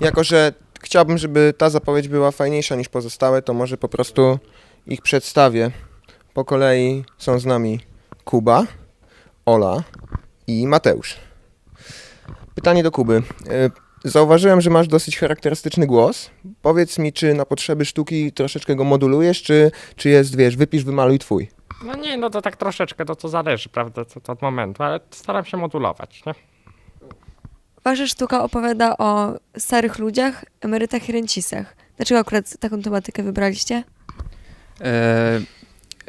Jako, że chciałbym, żeby ta zapowiedź była fajniejsza niż pozostałe, to może po prostu ich przedstawię. Po kolei są z nami Kuba, Ola i Mateusz. Pytanie do Kuby. Zauważyłem, że masz dosyć charakterystyczny głos. Powiedz mi, czy na potrzeby sztuki troszeczkę go modulujesz, czy, czy jest, wiesz, wypisz, wymaluj twój. No nie, no to tak troszeczkę, to co zależy, prawda, to, to od momentu, ale staram się modulować, nie? Wasza sztuka opowiada o starych ludziach, emerytach i rencisach. Dlaczego akurat taką tematykę wybraliście? E,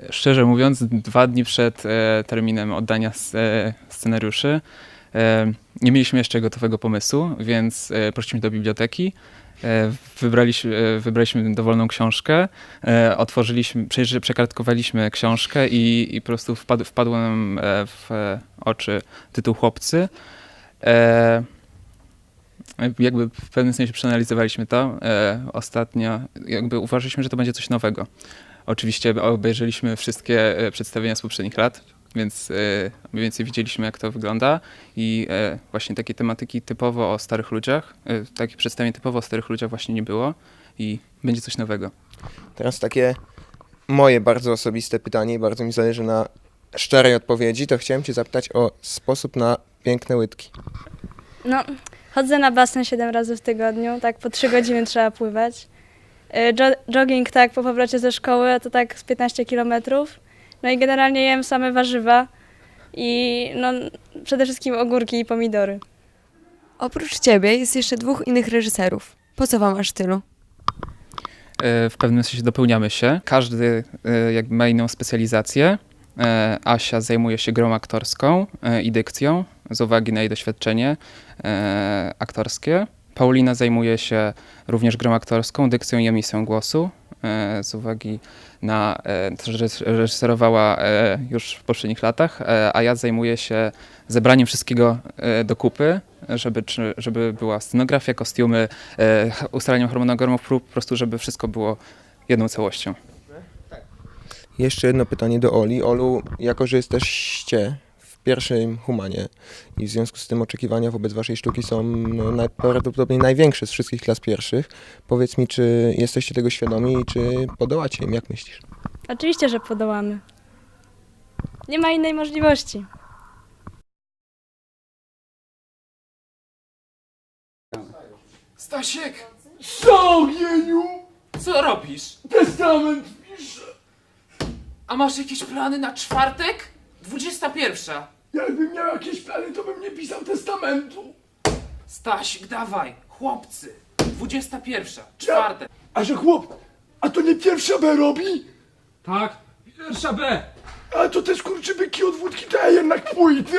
szczerze mówiąc, dwa dni przed e, terminem oddania s- e, scenariuszy nie mieliśmy jeszcze gotowego pomysłu, więc e, poszliśmy do biblioteki. E, wybraliśmy, e, wybraliśmy dowolną książkę, e, otworzyliśmy, przekartkowaliśmy książkę i, i po prostu wpadł, wpadł nam e, w e, oczy tytuł Chłopcy. E, jakby w pewnym sensie przeanalizowaliśmy to e, ostatnio, jakby uważaliśmy, że to będzie coś nowego. Oczywiście obejrzeliśmy wszystkie e, przedstawienia z poprzednich lat, więc e, mniej więcej widzieliśmy, jak to wygląda i e, właśnie takie tematyki typowo o starych ludziach, e, takie przedstawienie typowo o starych ludziach właśnie nie było i będzie coś nowego. Teraz takie moje bardzo osobiste pytanie i bardzo mi zależy na szczerej odpowiedzi, to chciałem cię zapytać o sposób na piękne łydki. No, chodzę na basen 7 razy w tygodniu, tak po 3 godziny trzeba pływać. Jo jogging tak po powrocie ze szkoły to tak z 15 kilometrów. No i generalnie jem same warzywa i no, przede wszystkim ogórki i pomidory. Oprócz ciebie jest jeszcze dwóch innych reżyserów. Po co wam aż tylu? E, w pewnym sensie dopełniamy się. Każdy e, jakby ma inną specjalizację. E, Asia zajmuje się grą aktorską i dykcją z uwagi na jej doświadczenie aktorskie. Paulina zajmuje się również grą aktorską, dykcją i emisją głosu z uwagi na e, to, że reż- reżyserowała e, już w poprzednich latach, e, a ja zajmuję się zebraniem wszystkiego e, do kupy, żeby, żeby była scenografia, kostiumy, e, ustaleniem harmonogramów prób, po prostu żeby wszystko było jedną całością. Jeszcze jedno pytanie do Oli. Olu, jako że jesteście pierwszym humanie i w związku z tym oczekiwania wobec waszej sztuki są no, najprawdopodobniej największe z wszystkich klas pierwszych, powiedz mi, czy jesteście tego świadomi i czy podołacie im, jak myślisz? Oczywiście, że podołamy. Nie ma innej możliwości. Stasiek, Co, Jeniu? co robisz? Testament piszę. A masz jakieś plany na czwartek? 21. Jakbym miał jakieś plany, to bym nie pisał testamentu. Stasik, dawaj, chłopcy. 21. Czwartek. A że chłop, a to nie pierwsza B robi? Tak, pierwsza B. A to te skurczybyki od wódki, to ja jednak pójdę.